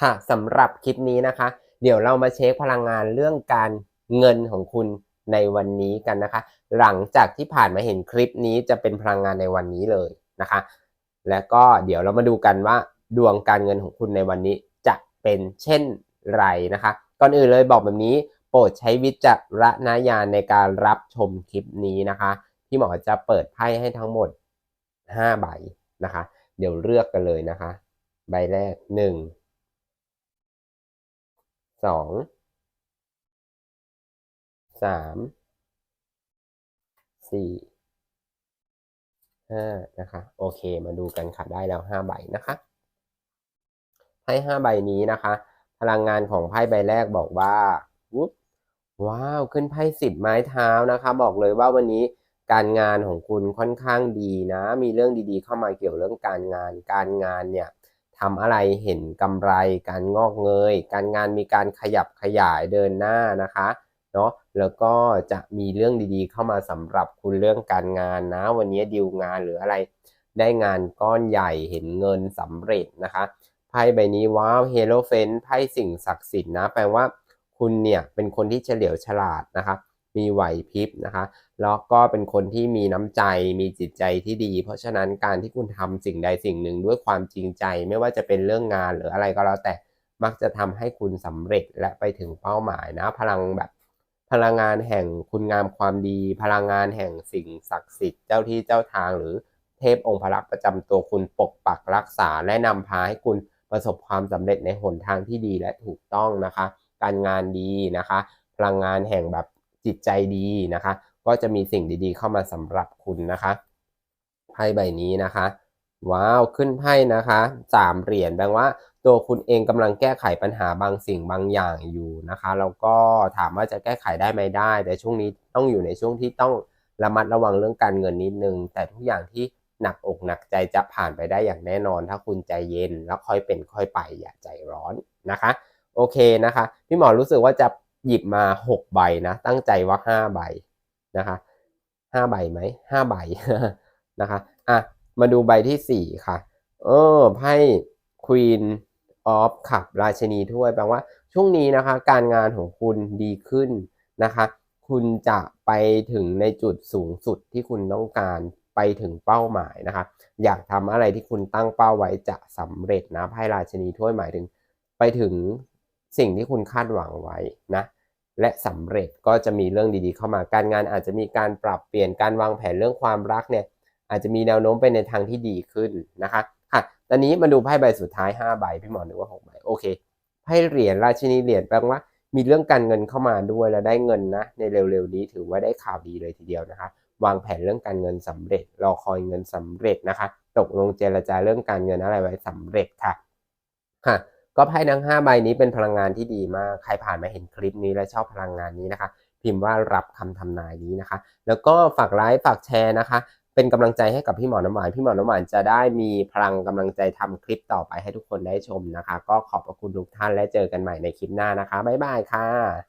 ค่ะสำหรับคลิปนี้นะคะ เดี๋ยวเรามาเช็คพลังงานเรื่องการเงินของคุณในวันนี้กันนะคะ หลังจากที่ผ่านมาเห็นคลิปนี้จะเป็นพลังงานในวันนี้เลยนะคะ และก็เดี๋ยวเรามาดูกันว่าดวงการเงินของคุณในวันนี้จะเป็นเช่นไรนะคะ ก่อนอื่นเลยบอกแบบนี้โปรดใช้วิจารณญาณในการรับชมคลิปนี้นะคะพี่หมอจะเปิดไพ่ให้ทั้งหมด5ใบนะคะ เดี๋ยวเลือกกันเลยนะคะ ใบแรก 1 สองสามสี่ห้านะคะ โอเค มาดูกันค่ะ ได้แล้วห้าใบนะคะไพ่ห้าใบนี้นะคะ พลังงานของไพ่ใบแรกบอกว่าวุ๊บว้าว ขึ้นไพ่สิบไม้เท้านะคะ บอกเลยว่าวันนี้การงานของคุณค่อนข้างดีนะ มีเรื่องดีๆ เข้ามาเกี่ยวเรื่องการงาน การงานเนี่ย ทำอะไรเห็นกำไร การงอกเงย การงานมีการขยับขยายเดินหน้านะคะเนาะแล้วก็จะมีเรื่องดีๆ เข้ามาสำหรับคุณเรื่องการงานนะ วันนี้ดีลงานหรืออะไรได้งานก้อนใหญ่เห็นเงินสำเร็จนะคะไพ่ใบนี้ว้าวเฮโลเฟนไพ่สิ่งศักดิ์สิทธิ์นะ แปลว่าคุณเนี่ยเป็นคนที่เฉลียวฉลาดนะคะ มีไหวพริบนะคะ แล้วก็เป็นคนที่มีน้ำใจมีจิตใจที่ดี เพราะฉะนั้นการที่คุณทำสิ่งใดสิ่งหนึ่งด้วยความจริงใจ ไม่ว่าจะเป็นเรื่องงานหรืออะไรก็แล้วแต่มักจะทำให้คุณสำเร็จและไปถึงเป้าหมายนะ พลังแบบพลังงานแห่งคุณงามความดี พลังงานแห่งสิ่งศักดิ์สิทธิ์เจ้าที่เจ้าทางหรือเทพองค์พระประจำตัวคุณปกปักรักษาและนำพาให้คุณประสบความสำเร็จในหนทางที่ดีและถูกต้องนะคะ การงานดีนะคะ พลังงานแห่งแบบ จิตใจดีนะคะ ก็จะมีสิ่งดีๆ เข้ามาสำหรับคุณนะคะไพ่ใบนี้นะคะ ว้าวขึ้นไพ่นะคะสามเหรียญแปลว่าตัวคุณเองกำลังแก้ไขปัญหาบางสิ่งบางอย่างอยู่นะคะแล้วก็ถามว่าจะแก้ไขได้ไหมได้ แต่ช่วงนี้ต้องอยู่ในช่วงที่ต้องระมัดระวังเรื่องการเงินนิดนึง แต่ทุกอย่างที่หนักอกหนักใจจะผ่านไปได้อย่างแน่นอน ถ้าคุณใจเย็นแล้วค่อยเป็นค่อยไปอย่าใจร้อนนะคะ โอเคนะคะ พี่หมอรู้สึกว่าจะ หยิบมา6ใบนะ ตั้งใจว่า5ใบนะคะ5ใบไหม5ใบนะคะอะมาดูใบที่4ค่ะ เออไพ่ Queen of Cup ราชินีถ้วยแปลว่าช่วงนี้นะคะ การงานของคุณดีขึ้นนะคะ คุณจะไปถึงในจุดสูงสุดที่คุณต้องการไปถึงเป้าหมายนะคะ อยากทำอะไรที่คุณตั้งเป้าไว้จะสำเร็จนะไพ่ราชินีถ้วยหมายถึง ไปถึงสิ่งที่คุณคาดหวังไว้นะ และสำเร็จก็จะมีเรื่องดีๆเข้ามาการงานอาจจะมีการปรับเปลี่ยนการวางแผนเรื่องความรักเนี่ยอาจจะมีแนวโน้มไปในทางที่ดีขึ้นนะคะค่ะตอนนี้มาดูไพ่ใบสุดท้าย5ใบพี่หมอนึกว่า6ใบโอเคไพ่เหรียญราชินีเหรียญแปลว่ามีเรื่องการเงินเข้ามาด้วยแล้วได้เงินนะในเร็วๆนี้ถือว่าได้ข่าวดีเลยทีเดียวนะคะ วางแผนเรื่องการเงินสำเร็จ รอคอยเงินสำเร็จนะคะ ตกลงเจรจาเรื่องการเงินอะไรไว้สำเร็จค่ะค่ะ ก็ไพ่ทั้ง5ใบนี้เป็นพลังงานที่ดีมาก ใครผ่านมาเห็นคลิปนี้และชอบพลังงานนี้นะคะ พิมพ์ว่ารับคำทำนายนี้นะคะ แล้วก็ฝากไลค์ฝากแชร์นะคะ เป็นกำลังใจให้กับพี่หมอน้ำหวาน พี่หมอน้ำหวานจะได้มีพลังกำลังใจทำคลิปต่อไปให้ทุกคนได้ชมนะคะ ก็ขอบพระคุณทุกท่านและเจอกันใหม่ในคลิปหน้านะคะบ๊ายบายค่ะ